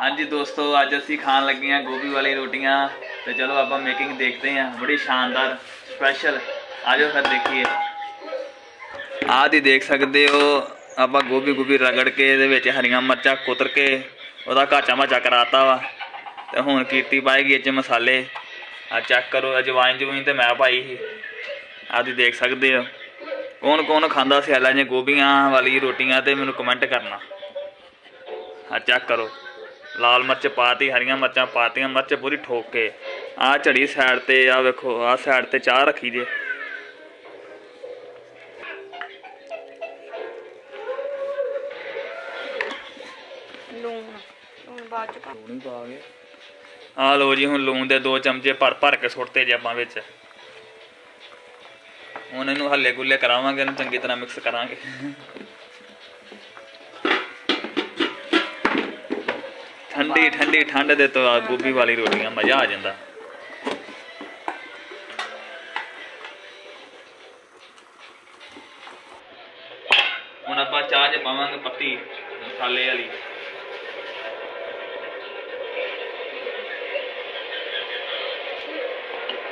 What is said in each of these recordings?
ਹਾਂਜੀ ਦੋਸਤੋ, ਅੱਜ ਅਸੀਂ ਖਾਣ ਲੱਗੇ ਹਾਂ ਗੋਭੀ ਵਾਲੀ ਰੋਟੀਆਂ ਤੇ ਚਲੋ ਆਪਾਂ ਮੇਕਿੰਗ ਦੇਖਦੇ ਹਾਂ। ਬੜੀ ਸ਼ਾਨਦਾਰ ਸਪੈਸ਼ਲ ਆਜੋ ਫਿਰ ਦੇਖੀਏ। ਆਹ ਦੀ ਦੇਖ ਸਕਦੇ ਹੋ, ਆਪਾਂ ਗੋਭੀ ਗੋਭੀ ਰਗੜ ਕੇ, ਇਹਦੇ ਵਿੱਚ ਹਰੀਆਂ ਮਿਰਚਾਂ ਕੁਤਰ ਕੇ, ਉਹਦਾ ਕਾਚਾ ਮਾਚਾ ਕਰਾਤਾ ਵਾ। ਤੇ ਹੁਣ ਕੀਰਤੀ ਪਾਏਗੀ ਇਹ ਚ ਮਸਾਲੇ। ਆ ਚੈੱਕ ਕਰੋ ਅਜਵਾਇਨ ਜਵੀਨ ਤੇ ਮੈਂ ਪਾਈ ਸੀ। ਆਹ ਦੀ ਦੇਖ ਸਕਦੇ ਹੋ। ਕੌਣ ਕੌਣ ਖਾਂਦਾ ਸਿਆਲਾਂ 'ਚ ਗੋਭੀਆਂ ਵਾਲੀ ਰੋਟੀਆਂ ਤੇ ਮੈਨੂੰ ਕਮੈਂਟ ਕਰਨਾ। ਆ ਚੈੱਕ ਕਰੋ। ਲਾਲ ਮਿਰਚ ਪਾਤੀ ਹਰੀਆਂ ਮਿਰਚਾਂ ਪਾਤੀਆਂ ਮਿਰਚ ਪੂਰੀ ਠੋਕ ਕੇ। ਆ ਝੜੀ ਸਾਈਡ ਤੇ ਆ ਵੇਖੋ ਆ ਸਾਈਡ ਤੇ ਚਾਹ ਰੱਖੀ ਜੇ। ਲੂਣ ਲੂਣ ਬਾਅਦ ਚ ਪਾ ਆ ਲੋ ਜੀ ਹੁਣ ਲੂਣ ਦੇ ਦੋ ਚਮਚੇ ਭਰ ਭਰ ਕੇ ਸੁੱਟਤੇ ਜੇ ਆਪਾਂ ਵਿੱਚ। ਹੁਣ ਇਹਨੂੰ ਹੱਲੇ ਗੁੱਲੇ ਕਰਾਵਾਂਗੇ ਇਹਨੂੰ ਚੰਗੀ ਤਰ੍ਹਾਂ ਮਿਕਸ ਕਰਾਂਗੇ। ਠੰਡੀ ਠੰਡੀ, ਠੰਡ ਦੇ ਤੋਂ ਗੋਭੀ ਵਾਲੀ ਰੋਟੀਆਂ, ਮਜ਼ਾ ਆ ਜਾਂਦਾ। ਹੁਣ ਆਪਾਂ ਚਾਹ 'ਚ ਪਾਵਾਂਗੇ ਪੱਤੀ, ਮਸਾਲੇ ਵਾਲੀ।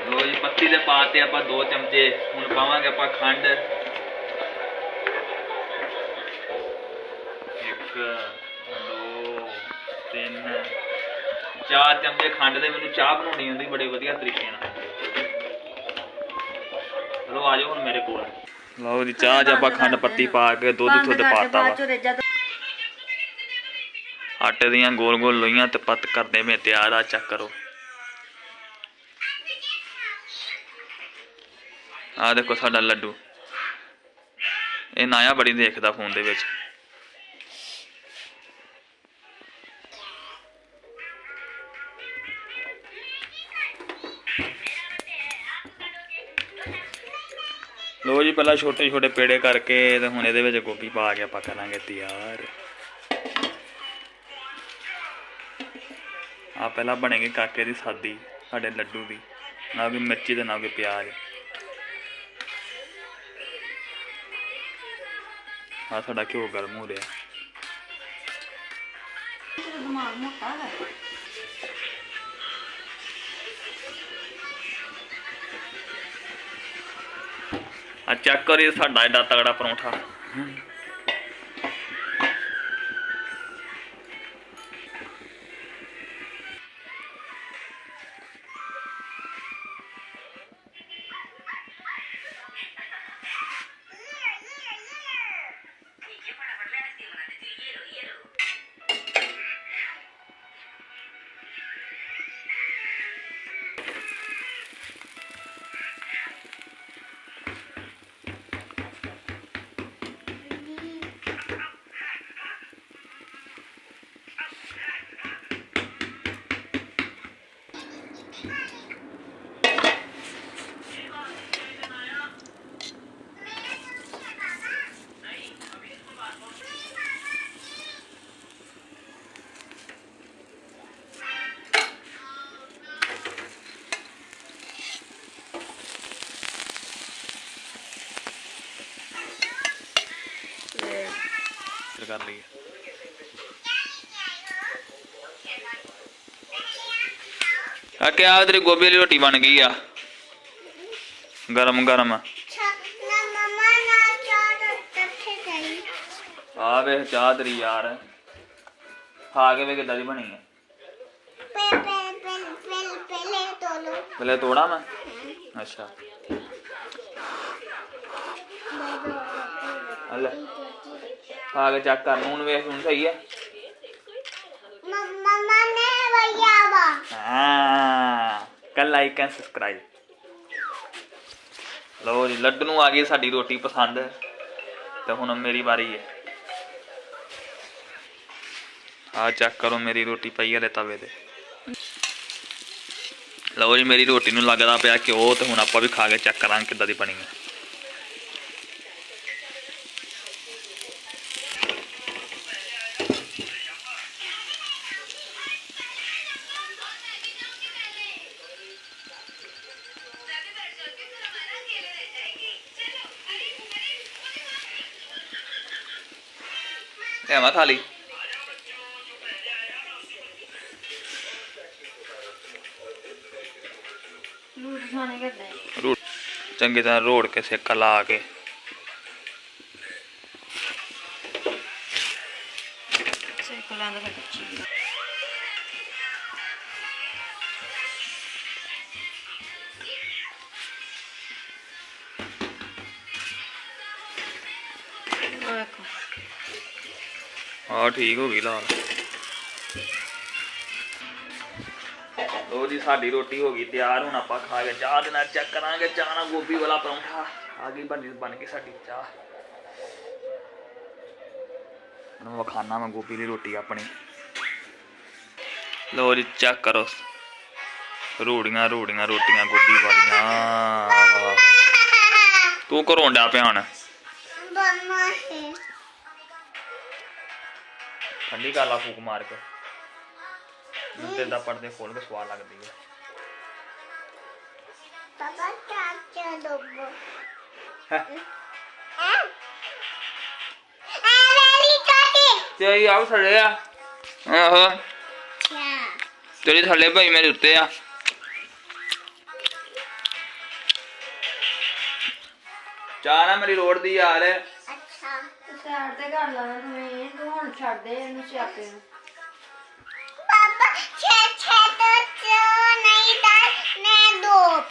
ਲੋ ਜੀ, ਪੱਤੀ ਦੇ ਪਾਤੇ ਆਪਾਂ ਦੋ ਚਮਚੇ ਹੁਣ ਪਾਵਾਂਗੇ ਆਪਾਂ ਖੰਡ। ਇੱਕ ਚਾਰ ਚਮਚੇ ਖੰਡ ਦੇ ਮੈਨੂੰ ਚਾਹ ਬਣਾਉਣੀ ਆਉਂਦੀ ਬੜੇ ਵਧੀਆ ਤਰੀਕੇ ਨਾਲ। ਲੋ ਆ ਜਾਓ ਹੁਣ ਮੇਰੇ ਕੋਲ। ਲਓ ਜੀ ਚਾਹ 'ਚ ਆਪਾਂ ਖੰਡ ਪੱਤੀ ਪਾ ਕੇ ਦੁੱਧ ਥੁੱਧ ਪਾਤਾ ਵਾ। ਆਟੇ ਦੀਆਂ ਗੋਲ ਗੋਲ ਲੋਈਆਂ ਤੇ ਪੱਤ ਕਰਦੇ ਮੈਂ ਤਿਆਰ ਆ ਚੈੱਕ ਕਰੋ। ਆ ਦੇਖੋ ਸਾਡਾ ਲੱਡੂ। ਇਹ ਨਾਇਆ ਬੜੀ ਦੇਖਦਾ ਫੋਨ ਦੇ ਵਿੱਚ। ਲੋ ਜੀ, ਪਹਿਲਾਂ ਛੋਟੇ ਛੋਟੇ ਪੇੜੇ ਕਰਕੇ ਤੇ ਹੁਣ ਇਹਦੇ ਵਿੱਚ ਗੋਭੀ ਪਾ ਕੇ ਆਪਾਂ ਕਰਾਂਗੇ ਤਿਆਰ। ਆ ਪਹਿਲਾਂ ਬਣੇਗੀ ਕਾਕੇ ਦੀ ਸਾਦੀ, ਸਾਡੇ ਲੱਡੂ ਦੀ, ਨਾ ਕੋਈ ਮਿਰਚੀ ਤੇ ਨਾ ਕੋਈ ਪਿਆਜ਼। ਆ ਸਾਡਾ ਘਿਓ ਗਰਮ ਹੋ ਰਿਹਾ। ਦਿਮਾਗ ਮੋਟਾ ਹੈ। ਆ ਚੈੱਕ ਕਰੀ ਸਾਡਾ ਐਡਾ ਤਗੜਾ ਪਰੌਂਠਾ। ਫਿਰ ਕਰ ਲਈਏ ਆ ਕਿ ਆ ਤੇਰੀ ਗੋਭੀ ਵਾਲੀ ਰੋਟੀ ਬਣ ਗਈ ਆ ਗਰਮ ਗਰਮ ਨਾ ਮਮਾ ਨਾ ਚਾਹ ਟੱਠੇ ਗਈ ਆ ਵੇਖ ਚਾਹ ਤੇਰੀ ਯਾਰ ਖਾ ਕੇ ਵੇ ਕਿੱਦਾਂ ਖਾ ਕੇ ਚੈੱਕ ਕਰ ਨੂਨ ਵੇਖ ਹੁਣ ਸਹੀ ਹੈ ਮਮਾ ਨੇ ਵਈਆ ਵਾ। ਹਾਂ ਕੱਲ ਲਾਈਕ ਐਂਡ ਸਬਸਕ੍ਰਾਈਬ ਲੋ ਜੀ ਲੱਡੂ ਨੂੰ ਆ ਗਈ ਸਾਡੀ ਰੋਟੀ ਪਸੰਦ ਤੇ ਹੁਣ ਮੇਰੀ ਵਾਰੀ ਹੈ। ਆ ਚੈੱਕ ਕਰੋ ਮੇਰੀ ਰੋਟੀ ਪਈ ਹੈ ਤਵੇ ਤੇ। ਲਓ ਜੀ ਮੇਰੀ ਰੋਟੀ ਨੂੰ ਲੱਗਦਾ ਪਿਆ ਘਿਓ ਤੇ ਹੁਣ ਆਪਾਂ ਵੀ ਖਾ ਕੇ ਚੈੱਕ ਕਰਾਂਗੇ ਕਿੱਦਾਂ ਦੀ ਬਣੀ ਹੈ। अहमद थाली रूट चंगी तरह रोड के से कला के सेका ਹਾਂ, ਠੀਕ ਹੋ ਗਈ ਲਾਲ। ਲੋ ਜੀ, ਸਾਡੀ ਰੋਟੀ ਹੋ ਗਈ ਤਿਆਰ, ਹੁਣ ਆਪਾਂ ਖਾ ਕੇ ਚਾਹ ਦੇ ਨਾਲ ਚੈੱਕ ਕਰਾਂਗੇ ਚਾਹ ਨਾਲ ਗੋਭੀ ਵਾਲਾ ਪਰੌਂਠਾ। ਆ ਗਈ ਬਣ ਬਣ ਕੇ ਸਾਡੀ ਚਾਹ। ਹੁਣ ਮੈਂ ਮੈਂ ਗੋਭੀ ਦੀ ਰੋਟੀ ਆਪਣੀ। ਲੋ ਜੀ ਚੈੱਕ ਕਰੋ। ਰੋੜੀਆਂ ਰੋੜੀਆਂ, ਰੋਟੀਆਂ, ਗੋਭੀ ਵਾਲੀਆਂ। ਤੂੰ ਘਰੋਂ ਡਿਆ ਪਿਆ ਬੰਮਾ ਹੈ। ਠੰਡੀ ਕਰ ਲਾ ਫੂਕ ਮਾਰ ਕੇ। ਤੇ ਦਾ ਪਰਦੇ ਖੋਲ ਕੇ ਸਵਾਦ ਲੱਗਦੀ ਹੈ। ਪਾਪਾ ਚਾਚਾ ਤੇ ਇਹ ਆਉ ਥੱਲੇ ਆ। ਆਹੋ। ਤੇਰੇ ਥੱਲੇ ਭਾਈ ਮੇਰੇ ਉੱਤੇ ਆ। ਚਾਹ ਨਾ ਮੇਰੀ ਰੋਡ ਦੀ ਯਾਰ ਅੱਛਾ। ਸਾਈਡ ਤੇ ਕਰ ਲੈਣਾ ਤੂੰ ਹੁਣ ਛੱਡ ਦੇ ਇਹਨੂੰ ਸਿਆਪੇ ਨੂੰ। ਪਾਪਾ ਛੇ ਛੇ ਤੋਂ ਚੋ ਨਹੀਂ ਤਾਂ ਮੈਂ ਦੋ।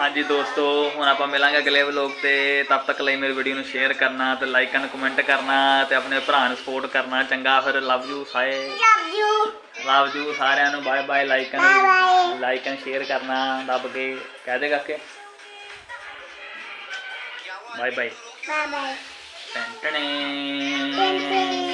ਹਾਂਜੀ ਦੋਸਤੋ ਹੁਣ ਆਪਾਂ ਮਿਲਾਂਗੇ ਅਗਲੇ ਵਲੋਗ ਤੇ। ਤਦ ਤੱਕ ਲਈ ਮੇਰੀ ਵੀਡੀਓ ਨੂੰ ਸ਼ੇਅਰ ਕਰਨਾ ਤੇ ਲਾਈਕ ਐਂਡ ਕਮੈਂਟ ਕਰਨਾ ਤੇ ਆਪਣੇ ਭਰਾ ਨੂੰ ਸਪੋਰਟ ਕਰਨਾ। ਚੰਗਾ ਫਿਰ ਲਵ ਯੂ ਸਾਏ ਲਵ ਯੂ ਲਵ ਯੂ ਸਾਰਿਆਂ ਨੂੰ। Bye bye like. And like and share ਕਰਨਾ ਦੱਬ ਕੇ। ਕਹਿ ਦੇ ਕਾਕੇ। Bye bye bye bye Ding dun.